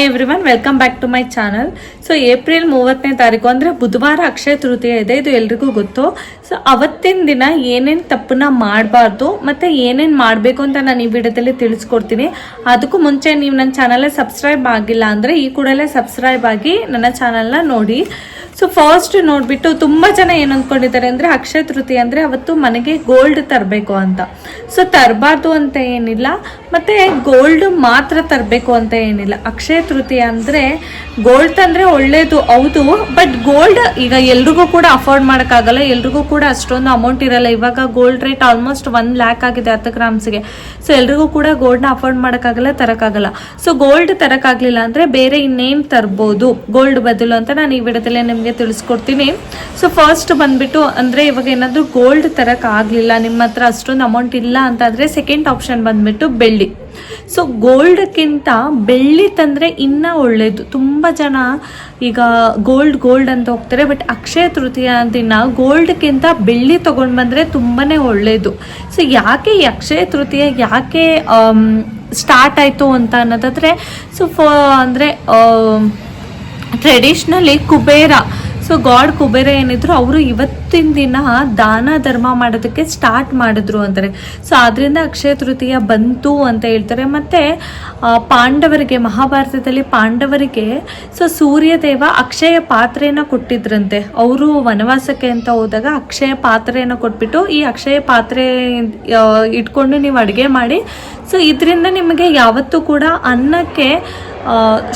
Hi everyone welcome back to my channel so April ಮೂವತ್ತನೇ ತಾರೀಕು, ಅಂದರೆ ಬುಧವಾರ ಅಕ್ಷಯ ತೃತೀಯ ಇದೆ. ಇದು ಎಲ್ರಿಗೂ ಗೊತ್ತು. ಸೊ ಅವತ್ತಿನ ದಿನ ಏನೇನು ತಪ್ಪನ್ನ ಮಾಡಬಾರ್ದು ಮತ್ತು ಏನೇನು ಮಾಡಬೇಕು ಅಂತ ನಾನು ಈ ವಿಡಿಯೋದಲ್ಲಿ ತಿಳಿಸ್ಕೊಡ್ತೀನಿ. ಅದಕ್ಕೂ ಮುಂಚೆ ನೀವು ನನ್ನ ಚಾನಲ್ಗೆ ಸಬ್ಸ್ಕ್ರೈಬ್ ಆಗಿಲ್ಲ ಅಂದರೆ ಈ ಕೂಡಲೇ ಸಬ್ಸ್ಕ್ರೈಬ್ ಆಗಿ ನನ್ನ ಚಾನಲ್ನ ನೋಡಿ. ಸೊ ಫಸ್ಟ್ ನೋಡ್ಬಿಟ್ಟು ತುಂಬ ಜನ ಏನು ಅಂದ್ಕೊಂಡಿದ್ದಾರೆ ಅಂದರೆ ಅಕ್ಷಯ ತೃತೀಯ ಅಂದರೆ ಅವತ್ತು ಮನೆಗೆ ಗೋಲ್ಡ್ ತರಬೇಕು ಅಂತ. ಸೊ ತರಬಾರ್ದು ಅಂತ ಏನಿಲ್ಲ. ಮತ್ತು ಗೋಲ್ಡ್ ಮಾತ್ರ ತರಬೇಕು ಅಂತ ಏನಿಲ್ಲ. ಅಕ್ಷಯ ತೃತೀಯ ಅಂದರೆ ಗೋಲ್ಡ್ ತಂದರೆ ಒಳ್ಳೆಯದು ಹೌದು. ಬಟ್ ಗೋಲ್ಡ್ ಈಗ ಎಲ್ರಿಗೂ ಕೂಡ ಅಫೋರ್ಡ್ ಮಾಡೋಕ್ಕಾಗಲ್ಲ. ಎಲ್ರಿಗೂ ಕೂಡ ಅಷ್ಟೊಂದು ಅಮೌಂಟ್ ಇರಲ್ಲ. ಇವಾಗ gold rate almost one lakh ಆಗಿದೆ ಹತ್ತು ಗ್ರಾಮ್ಸ್ಗೆ. ಸೊ ಎಲ್ರಿಗೂ ಕೂಡ ಗೋಲ್ಡ್ನ ಅಫೋರ್ಡ್ ಮಾಡೋಕ್ಕಾಗಲ್ಲ, ತರೋಕ್ಕಾಗಲ್ಲ. ಸೊ ಗೋಲ್ಡ್ ತರೋಕ್ಕಾಗಲಿಲ್ಲ ಅಂದರೆ ಬೇರೆ ಇನ್ನೇನು ತರ್ಬೋದು? ಗೋಲ್ಡ್ ಬದಲು ಅಂತ ನಾನು ಈ ವಿಡದಲ್ಲೇ ನಿಮಗೆ ತಿಳಿಸ್ಕೊಡ್ತೀನಿ. ಸೊ ಫಸ್ಟ್ ಬಂದ್ಬಿಟ್ಟು ಅಂದರೆ ಇವಾಗ ಏನಾದರೂ ಗೋಲ್ಡ್ ತರೋಕ್ಕಾಗಲಿಲ್ಲ ನಿಮ್ಮ ಹತ್ರ ಅಷ್ಟೊಂದು ಅಮೌಂಟ್ ಇಲ್ಲ ಅಂತಾದರೆ ಸೆಕೆಂಡ್ ಆಪ್ಷನ್ ಬಂದ್ಬಿಟ್ಟು ಬೆಳ್ಳಿ. ಸೊ ಗೋಲ್ಡ್ಕ್ಕಿಂತ ಬೆಳ್ಳಿ ತಂದರೆ ಇನ್ನೂ ಒಳ್ಳೆಯದು ತುಂಬ ಜನ ಈಗ ಗೋಲ್ಡ್ ಗೋಲ್ಡ್ ಅಂತ ಹೋಗ್ತಾರೆ ಬಟ್ ಅಕ್ಷಯ ತೃತೀಯ ದಿನ ಗೋಲ್ಡ್ಕ್ಕಿಂತ ಬೆಳ್ಳಿ ತೊಗೊಂಡು ಬಂದರೆ ತುಂಬಾ ಒಳ್ಳೆಯದು ಸೊ ಯಾಕೆ ಈ ಅಕ್ಷಯ ತೃತೀಯ ಯಾಕೆ ಸ್ಟಾರ್ಟ್ ಆಯಿತು ಅಂತ ಅನ್ನೋದಾದರೆ ಸೊ ಫ ಅಂದರೆ traditionally Kubera so god Kubera ಏನಿದ್ರು ಅವರು ಇವತ್ತಿನ ದಿನ ದಾನ, ಧರ್ಮ ಮಾಡೋದಕ್ಕೆ ಸ್ಟಾರ್ಟ್ ಮಾಡಿದ್ರು ಅಂತಾರೆ. ಸೊ ಅದರಿಂದ ಅಕ್ಷಯ ತೃತೀಯ ಬಂತು ಅಂತ ಹೇಳ್ತಾರೆ. ಮತ್ತು ಪಾಂಡವರಿಗೆ, ಮಹಾಭಾರತದಲ್ಲಿ ಪಾಂಡವರಿಗೆ ಸೊ ಸೂರ್ಯದೇವ ಅಕ್ಷಯ ಪಾತ್ರೆಯನ್ನು ಕೊಟ್ಟಿದ್ರಂತೆ. ಅವರು ವನವಾಸಕ್ಕೆ ಅಂತ ಹೋದಾಗ ಅಕ್ಷಯ ಪಾತ್ರೆಯನ್ನು ಕೊಟ್ಬಿಟ್ಟು ಈ ಅಕ್ಷಯ ಪಾತ್ರೆ ಇಟ್ಕೊಂಡು ನೀವು ಅಡುಗೆ ಮಾಡಿ. ಸೊ ಇದರಿಂದ ನಿಮಗೆ ಯಾವತ್ತೂ ಕೂಡ ಅನ್ನಕ್ಕೆ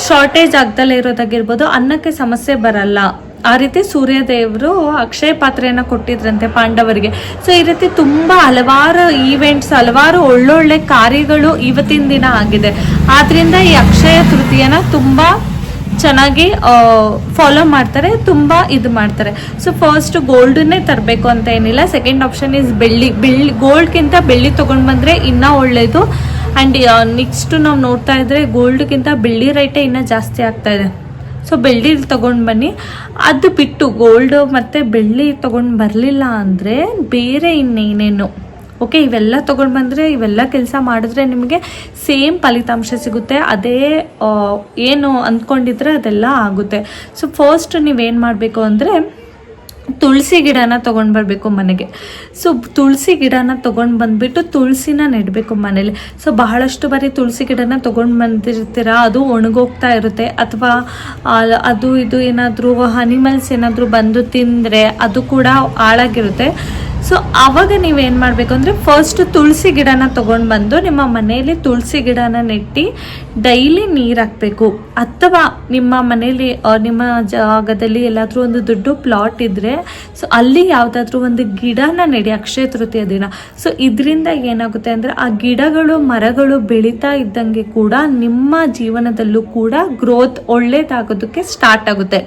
ಶಾರ್ಟೇಜ್ ಆಗ್ದಲೇ ಇರೋದಾಗಿರ್ಬೋದು ಅನ್ನಕ್ಕೆ ಸಮಸ್ಯೆ ಬರಲ್ಲ. ಆ ರೀತಿ ಸೂರ್ಯದೇವರು ಅಕ್ಷಯ ಪಾತ್ರೆಯನ್ನು ಕೊಟ್ಟಿದ್ರಂತೆ ಪಾಂಡವರಿಗೆ. ಸೊ ಈ ರೀತಿ ತುಂಬ ಹಲವಾರು ಈವೆಂಟ್ಸ್ ಹಲವಾರು ಒಳ್ಳೊಳ್ಳೆ ಕಾರ್ಯಗಳು ಇವತ್ತಿನ ದಿನ ಆಗಿದೆ. ಆದ್ರಿಂದ ಈ ಅಕ್ಷಯ ತೃತೀಯನ ತುಂಬ ಚೆನ್ನಾಗಿ ಫಾಲೋ ಮಾಡ್ತಾರೆ, ತುಂಬ ಇದು ಮಾಡ್ತಾರೆ. ಸೊ ಫಸ್ಟ್ ಗೋಲ್ಡನ್ನೇ ತರಬೇಕು ಅಂತ ಏನಿಲ್ಲ. ಸೆಕೆಂಡ್ ಆಪ್ಷನ್ ಇಸ್ ಬೆಳ್ಳಿ. ಬೆಳ್ಳಿ ಗೋಲ್ಡ್ಗಿಂತ ಬೆಳ್ಳಿ ತೊಗೊಂಡು ಬಂದರೆ ಇನ್ನೂ ಒಳ್ಳೆಯದು ಆ್ಯಂಡ್ ನೆಕ್ಸ್ಟ್ ನಾವು ನೋಡ್ತಾ ಇದ್ರೆ ಗೋಲ್ಡ್ಗಿಂತ ಬೆಳ್ಳಿ ರೈಟೇ ಇನ್ನೂ ಜಾಸ್ತಿ ಆಗ್ತಾ ಇದೆ. ಸೊ ಬೆಳ್ಳಿ ತೊಗೊಂಡು ಬನ್ನಿ. ಅದು ಬಿಟ್ಟು ಗೋಲ್ಡ್ ಮತ್ತು ಬೆಳ್ಳಿ ತೊಗೊಂಡು ಬರಲಿಲ್ಲ ಅಂದರೆ ಬೇರೆ ಇನ್ನೇನೇನು? ಓಕೆ ಇವೆಲ್ಲ ತೊಗೊಂಡು ಬಂದರೆ ಇವೆಲ್ಲ ಕೆಲಸ ಮಾಡಿದ್ರೆ ನಿಮಗೆ ಸೇಮ್ ಫಲಿತಾಂಶ ಸಿಗುತ್ತೆ. ಅದೇ ಏನು ಅಂದ್ಕೊಂಡಿದ್ರೆ ಅದೆಲ್ಲ ಆಗುತ್ತೆ. ಸೊ ಫಸ್ಟ್ ನೀವೇನು ಮಾಡಬೇಕು ಅಂದರೆ ತುಳಸಿ ಗಿಡನ ತೊಗೊಂಡು ಬರಬೇಕು ಮನೆಗೆ. ಸೊ ತುಳಸಿ ಗಿಡನ ತೊಗೊಂಡು ಬಂದುಬಿಟ್ಟು ತುಳಸಿನ ನೆಡಬೇಕು ಮನೇಲಿ. ಸೊ ಬಹಳಷ್ಟು ಬಾರಿ ತುಳಸಿ ಗಿಡನ ತೊಗೊಂಡು ಬಂದಿರ್ತೀರ? ಅದು ಒಣಗೋಗ್ತಾ ಇರುತ್ತೆ. ಅಥವಾ ಅದು ಇದು ಏನಾದರೂ ಅನಿಮಲ್ಸ್ ಏನಾದರೂ ಬಂದು ತಿಂದರೆ ಅದು ಕೂಡ ಹಾಳಾಗಿರುತ್ತೆ. ಸೊ ಆವಾಗ ನೀವೇನು ಮಾಡಬೇಕು ಅಂದರೆ ಫಸ್ಟ್ ತುಳಸಿ ಗಿಡನ ತೊಗೊಂಡು ಬಂದು ನಿಮ್ಮ ಮನೆಯಲ್ಲಿ ತುಳಸಿ ಗಿಡನ ನೆಟ್ಟಿ ಡೈಲಿ ನೀರು ಹಾಕಬೇಕು. ಅಥವಾ ನಿಮ್ಮ ಮನೆಯಲ್ಲಿ ನಿಮ್ಮ ಜಾಗದಲ್ಲಿ ಎಲ್ಲಾದರೂ ಒಂದು ದೊಡ್ಡ ಪ್ಲಾಟ್ ಇದ್ದರೆ ಸೊ ಅಲ್ಲಿ ಯಾವುದಾದ್ರೂ ಒಂದು ಗಿಡನ ನೆಡಿ, ಅಕ್ಷಯ ತೃತೀಯ ದಿನ. ಸೊ ಇದರಿಂದ ಏನಾಗುತ್ತೆ ಅಂದರೆ ಆ ಗಿಡಗಳು, ಮರಗಳು ಬೆಳೀತಾ ಇದ್ದಂಗೆ ಕೂಡ ನಿಮ್ಮ ಜೀವನದಲ್ಲೂ ಕೂಡ ಗ್ರೋತ್ ಒಳ್ಳೇದಾಗೋದಕ್ಕೆ ಸ್ಟಾರ್ಟ್ ಆಗುತ್ತೆ.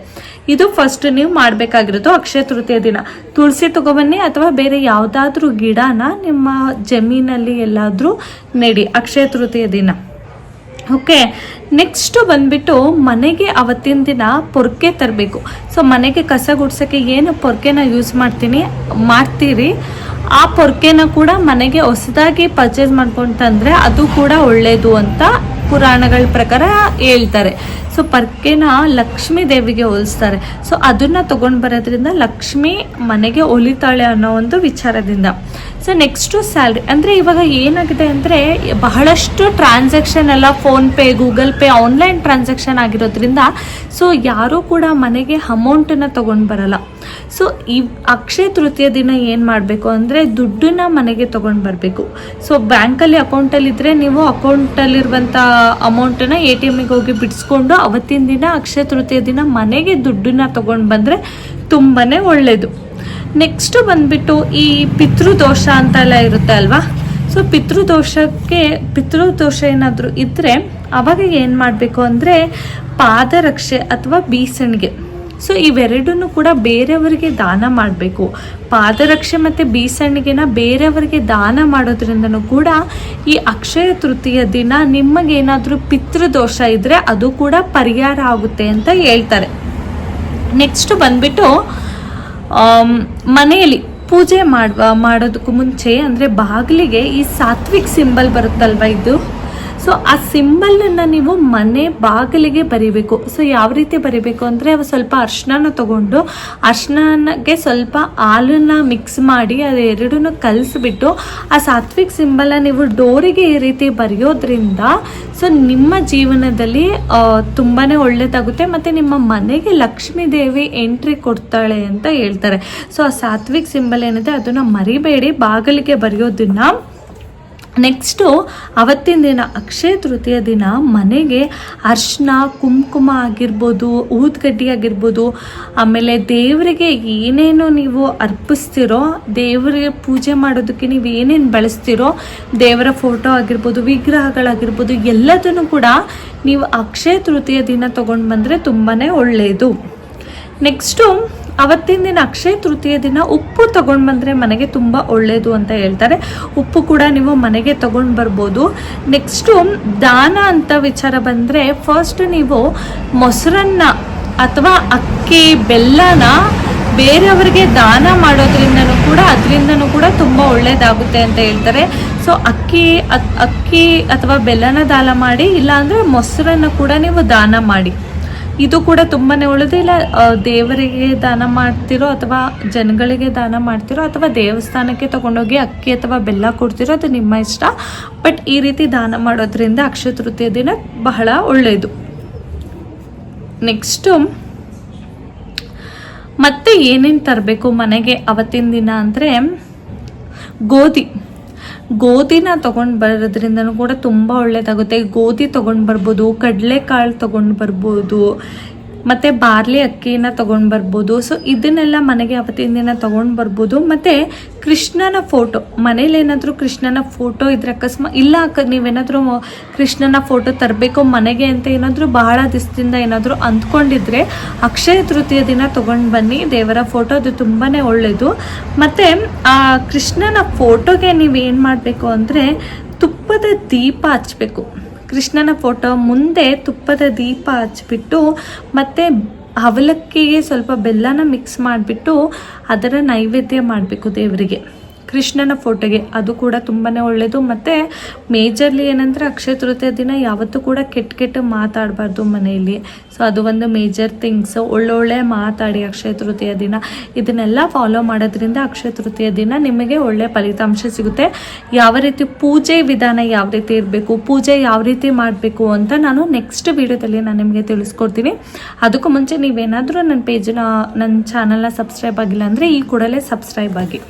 ಇದು ಫಸ್ಟ್ ನೀವು ಮಾಡಬೇಕಾಗಿರೋದು ಅಕ್ಷಯ ತೃತೀಯ ದಿನ. ತುಳಸಿ ತಗೊಬನ್ನಿ ಅಥವಾ ಬೇರೆ ಯಾವುದಾದ್ರೂ ಗಿಡನ ನಿಮ್ಮ ಜಮೀನಲ್ಲಿ ಎಲ್ಲಾದರೂ ನೆಡಿ, ಅಕ್ಷಯ ತೃತೀಯ ದಿನ. ಓಕೆ ನೆಕ್ಸ್ಟು ಬಂದ್ಬಿಟ್ಟು ಮನೆಗೆ ಅವತ್ತಿನ ದಿನ ಪೊರ್ಕೆ ತರಬೇಕು. ಸೊ ಮನೆಗೆ ಕಸ ಗುಡ್ಸೋಕ್ಕೆ ಏನು ಪೊರ್ಕೆನ ಯೂಸ್ ಮಾಡ್ತೀನಿ, ಮಾಡ್ತೀರಿ. ಆ ಪೊರ್ಕೆನ ಕೂಡ ಮನೆಗೆ ಹೊಸದಾಗಿ ಪರ್ಚೇಸ್ ಮಾಡ್ಕೊಂಡು ತಂದರೆ ಅದು ಕೂಡ ಒಳ್ಳೆಯದು ಅಂತ ಪುರಾಣಗಳ ಪ್ರಕಾರ ಹೇಳ್ತಾರೆ. ಸೊ ಪರ್ಕೆನ ಲಕ್ಷ್ಮೀ ದೇವಿಗೆ ಹೋಲಿಸ್ತಾರೆ. ಸೊ ಅದನ್ನು ತೊಗೊಂಡು ಬರೋದ್ರಿಂದ ಲಕ್ಷ್ಮಿ ಮನೆಗೆ ಒಲಿತಾಳೆ ಅನ್ನೋ ಒಂದು ವಿಚಾರದಿಂದ. ಸೊ ನೆಕ್ಸ್ಟು ಸ್ಯಾಲ್ರಿ ಅಂದರೆ ಇವಾಗ ಏನಾಗಿದೆ ಅಂದರೆ ಬಹಳಷ್ಟು ಟ್ರಾನ್ಸಾಕ್ಷನ್ ಎಲ್ಲ PhonePe Google Pay online transaction ಆಗಿರೋದ್ರಿಂದ ಸೊ ಯಾರೂ ಕೂಡ ಮನೆಗೆ ಅಮೌಂಟನ್ನು ತೊಗೊಂಡು ಬರಲ್ಲ. ಸೊ ಈ ಅಕ್ಷಯ ತೃತೀಯ ದಿನ ಏನು ಮಾಡಬೇಕು ಅಂದರೆ ದುಡ್ಡನ್ನ ಮನೆಗೆ ತೊಗೊಂಡು ಬರಬೇಕು. ಸೊ ಬ್ಯಾಂಕಲ್ಲಿ ಅಕೌಂಟಲ್ಲಿದ್ದರೆ ನೀವು ಅಕೌಂಟಲ್ಲಿರುವಂಥ ಅಮೌಂಟನ್ನು ಎ ಟಿ ಎಮ್ಮಿಗೆ ಹೋಗಿ ಬಿಡಿಸ್ಕೊಂಡು ಅವತ್ತಿನ ದಿನ ಅಕ್ಷಯ ತೃತೀಯ ದಿನ ಮನೆಗೆ ದುಡ್ಡನ್ನ ತೊಗೊಂಡು ಬಂದರೆ ತುಂಬಾ ಒಳ್ಳೆಯದು ನೆಕ್ಸ್ಟು ಬಂದ್ಬಿಟ್ಟು ಈ ಪಿತೃದೋಷ ಅಂತೆಲ್ಲ ಇರುತ್ತೆ ಅಲ್ವಾ? ಸೊ ಪಿತೃದೋಷಕ್ಕೆ, ಪಿತೃದೋಷ ಏನಾದರೂ ಇದ್ದರೆ ಅವಾಗ ಏನು ಮಾಡಬೇಕು ಅಂದರೆ ಪಾದರಕ್ಷೆ ಅಥವಾ ಬೀಸಣಿಗೆ. ಸೊ ಇವೆರಡನ್ನು ಕೂಡ ಬೇರೆಯವರಿಗೆ ದಾನ ಮಾಡಬೇಕು. ಪಾದರಕ್ಷೆ ಮತ್ತು ಬೀಸಣಿಗೆನ ಬೇರೆಯವರಿಗೆ ದಾನ ಮಾಡೋದ್ರಿಂದನೂ ಕೂಡ ಈ ಅಕ್ಷಯ ತೃತೀಯ ದಿನ ನಿಮಗೇನಾದರೂ ಪಿತೃದೋಷ ಇದ್ದರೆ ಅದು ಕೂಡ ಪರಿಹಾರ ಆಗುತ್ತೆ ಅಂತ ಹೇಳ್ತಾರೆ. ನೆಕ್ಸ್ಟ್ ಬಂದ್ಬಿಟ್ಟು ಮನೆಯಲ್ಲಿ ಪೂಜೆ ಮಾಡುವ ಮಾಡೋದಕ್ಕೂ ಮುಂಚೆ ಅಂದರೆ ಬಾಗಿಲಿಗೆ ಈ ಸಾತ್ವಿಕ್ ಸಿಂಬಲ್ ಬರುತ್ತಲ್ವ ಇದು? ಸೊ ಆ ಸಿಂಬಲನ್ನು ನೀವು ಮನೆ ಬಾಗಿಲಿಗೆ ಬರಿಬೇಕು. ಸೊ ಯಾವ ರೀತಿ ಬರಿಬೇಕು ಅಂದರೆ ಸ್ವಲ್ಪ ಅರ್ಶಿನ ತಗೊಂಡು ಅರ್ಶಿನಗೆ ಸ್ವಲ್ಪ ಹಾಲನ್ನು ಮಿಕ್ಸ್ ಮಾಡಿ ಅದೆರಡನ್ನು ಕಲಿಸ್ಬಿಟ್ಟು, ಆ ಸಾತ್ವಿಕ್ ಸಿಂಬಲನ್ನು ನೀವು ಡೋರಿಗೆ ಈ ರೀತಿ ಬರೆಯೋದ್ರಿಂದ ಸೊ ನಿಮ್ಮ ಜೀವನದಲ್ಲಿ ತುಂಬಾ ತುಂಬಾನೇ ಒಳ್ಳೇದಾಗುತ್ತೆ. ಮತ್ತು ನಿಮ್ಮ ಮನೆಗೆ ಲಕ್ಷ್ಮೀ ದೇವಿ ಎಂಟ್ರಿ ಕೊಡ್ತಾಳೆ ಅಂತ ಹೇಳ್ತಾರೆ. ಸೊ ಆ ಸಾತ್ವಿಕ್ ಸಿಂಬಲ್ ಏನಿದೆ, ಅದನ್ನು ಮರಿಬೇಡಿ. ಬಾಗಿಲಿಗೆ ಬರೆಯೋದನ್ನ ನೆಕ್ಸ್ಟು ಅವತ್ತಿನ ದಿನ, ಅಕ್ಷಯ ತೃತೀಯ ದಿನ, ಮನೆಗೆ ಅರ್ಶಿನ, ಕುಂಕುಮ ಆಗಿರ್ಬೋದು, ಊದ್ಗಡ್ಡಿ ಆಗಿರ್ಬೋದು, ಆಮೇಲೆ ದೇವರಿಗೆ ಏನೇನು ನೀವು ಅರ್ಪಿಸ್ತಿರೋ, ದೇವರಿಗೆ ಪೂಜೆ ಮಾಡೋದಕ್ಕೆ ನೀವು ಏನೇನು ಬಳಸ್ತಿರೋ, ದೇವರ ಫೋಟೋ ಆಗಿರ್ಬೋದು, ವಿಗ್ರಹಗಳಾಗಿರ್ಬೋದು, ಎಲ್ಲದನ್ನು ಕೂಡ ನೀವು ಅಕ್ಷಯ ತೃತೀಯ ದಿನ ತೊಗೊಂಡು ಬಂದರೆ ತುಂಬಾ ಒಳ್ಳೆಯದು ನೆಕ್ಸ್ಟು ಅವತ್ತಿನ ದಿನ ಅಕ್ಷಯ ತೃತೀಯ ದಿನ ಉಪ್ಪು ತಗೊಂಡು ಬಂದರೆ ಮನೆಗೆ ತುಂಬ ಒಳ್ಳೆಯದು ಅಂತ ಹೇಳ್ತಾರೆ. ಉಪ್ಪು ಕೂಡ ನೀವು ಮನೆಗೆ ತಗೊಂಡು ಬರ್ಬೋದು. ನೆಕ್ಸ್ಟು ದಾನ ಅಂತ ವಿಚಾರ ಬಂದರೆ ಫಸ್ಟ್ ನೀವು ಮೊಸರನ್ನ ಅಥವಾ ಅಕ್ಕಿ, ಬೆಲ್ಲನ ಬೇರೆಯವರಿಗೆ ದಾನ ಮಾಡೋದ್ರಿಂದನೂ ಕೂಡ ಅದರಿಂದನೂ ಕೂಡ ತುಂಬ ಒಳ್ಳೆಯದಾಗುತ್ತೆ ಅಂತ ಹೇಳ್ತಾರೆ. ಸೊ ಅಕ್ಕಿ ಅಕ್- ಅಕ್ಕಿ ಅಥವಾ ಬೆಲ್ಲನ ದಾನ ಮಾಡಿ, ಇಲ್ಲಾಂದರೆ ಮೊಸರನ್ನು ಕೂಡ ನೀವು ದಾನ ಮಾಡಿ. ಇದು ಕೂಡ ತುಂಬಾನೇ ಒಳ್ಳೆಯದು ಇಲ್ಲ ದೇವರಿಗೆ ದಾನ ಮಾಡ್ತಿರೋ ಅಥವಾ ಜನಗಳಿಗೆ ದಾನ ಮಾಡ್ತಿರೋ ಅಥವಾ ದೇವಸ್ಥಾನಕ್ಕೆ ತಗೊಂಡೋಗಿ ಅಕ್ಕಿ ಅಥವಾ ಬೆಲ್ಲ ಕೊಡ್ತಿರೋ ಅದು ನಿಮ್ಮ ಇಷ್ಟ. ಬಟ್ ಈ ರೀತಿ ದಾನ ಮಾಡೋದ್ರಿಂದ ಅಕ್ಷತೃತೀಯ ದಿನ ಬಹಳ ಒಳ್ಳೆಯದು ನೆಕ್ಸ್ಟು, ಮತ್ತೆ ಏನೇನು ತರಬೇಕು ಮನೆಗೆ ಅವತ್ತಿನ ದಿನ ಅಂದರೆ ಗೋಧಿ. ಗೋಧಿನ ತೊಗೊಂಡು ಬರೋದ್ರಿಂದನೂ ಕೂಡ ತುಂಬ ಒಳ್ಳೆಯದಾಗುತ್ತೆ ಗೋಧಿ ತೊಗೊಂಡು ಬರ್ಬೋದು ಕಡಲೆಕಾಳು ತೊಗೊಂಡು ಬರ್ಬೋದು ಮತ್ತು ಬಾರ್ಲಿ ಅಕ್ಕಿನ ತೊಗೊಂಡು ಬರ್ಬೋದು. ಸೊ ಇದನ್ನೆಲ್ಲ ಮನೆಗೆ ಅವತ್ತಿನ ದಿನ ತೊಗೊಂಡು ಬರ್ಬೋದು. ಮತ್ತು ಕೃಷ್ಣನ ಫೋಟೋ ಮನೇಲಿ ಏನಾದರೂ ಕೃಷ್ಣನ ಫೋಟೋ ಇದ್ರೆ ಅಕಸ್ಮಾತ್ ಇಲ್ಲ ಅಕ್ಕ, ನೀವೇನಾದರೂ ಕೃಷ್ಣನ ಫೋಟೋ ತರಬೇಕು ಮನೆಗೆ ಅಂತ ಏನಾದರೂ ಬಹಳ ದಿಸದಿಂದ ಏನಾದರೂ ಅಂದ್ಕೊಂಡಿದ್ರೆ ಅಕ್ಷಯ ತೃತೀಯ ದಿನ ತೊಗೊಂಡು ಬನ್ನಿ. ದೇವರ ಫೋಟೋ ಅದು ತುಂಬಾ ಒಳ್ಳೆಯದು ಮತ್ತು, ಆ ಕೃಷ್ಣನ ಫೋಟೋಗೆ ನೀವು ಏನು ಮಾಡಬೇಕು ಅಂದರೆ ತುಪ್ಪದ ದೀಪ ಹಚ್ಚಬೇಕು ಕೃಷ್ಣನ ಫೋಟೋ ಮುಂದೆ ತುಪ್ಪದ ದೀಪ ಹಚ್ಬಿಟ್ಟು ಮತ್ತು ಅವಲಕ್ಕಿಗೆ ಸ್ವಲ್ಪ ಬೆಲ್ಲನ ಮಿಕ್ಸ್ ಮಾಡಿಬಿಟ್ಟು ಅದರ ನೈವೇದ್ಯ ಮಾಡಬೇಕು ದೇವರಿಗೆ. ಕೃಷ್ಣನ ಫೋಟೋಗೆ ಅದು ಕೂಡ ತುಂಬಾ ಒಳ್ಳೆಯದು ಮತ್ತು ಮೇಜರ್ಲಿ ಏನಂದರೆ ಅಕ್ಷಯ ತೃತೀಯ ದಿನ ಯಾವತ್ತೂ ಕೂಡ ಕೆಟ್ಟ ಕೆಟ್ಟ ಮಾತಾಡಬಾರ್ದು ಮನೆಯಲ್ಲಿ. ಸೊ ಅದು ಒಂದು ಮೇಜರ್ ಥಿಂಗ್ಸ್ ಒಳ್ಳೊಳ್ಳೆ ಮಾತಾಡಿ ಅಕ್ಷಯ ತೃತೀಯ ದಿನ. ಇದನ್ನೆಲ್ಲ ಫಾಲೋ ಮಾಡೋದ್ರಿಂದ ಅಕ್ಷಯ ತೃತೀಯ ದಿನ ನಿಮಗೆ ಒಳ್ಳೆಯ ಫಲಿತಾಂಶ ಸಿಗುತ್ತೆ. ಯಾವ ರೀತಿ ಪೂಜೆ ವಿಧಾನ ಯಾವ ರೀತಿ ಇರಬೇಕು, ಪೂಜೆ ಯಾವ ರೀತಿ ಮಾಡಬೇಕು ಅಂತ ನಾನು ನೆಕ್ಸ್ಟ್ ವಿಡಿಯೋದಲ್ಲಿ ನಾನು ನಿಮಗೆ ತಿಳಿಸ್ಕೊಡ್ತೀನಿ. ಅದಕ್ಕೂ ಮುಂಚೆ ನೀವೇನಾದರೂ ನನ್ನ ಪೇಜನ್ನ ನನ್ನ ಚಾನಲ್ನ ಸಬ್ಸ್ಕ್ರೈಬ್ ಆಗಿಲ್ಲ ಅಂದರೆ ಈ ಕೂಡಲೇ ಸಬ್ಸ್ಕ್ರೈಬ್ ಆಗಿ.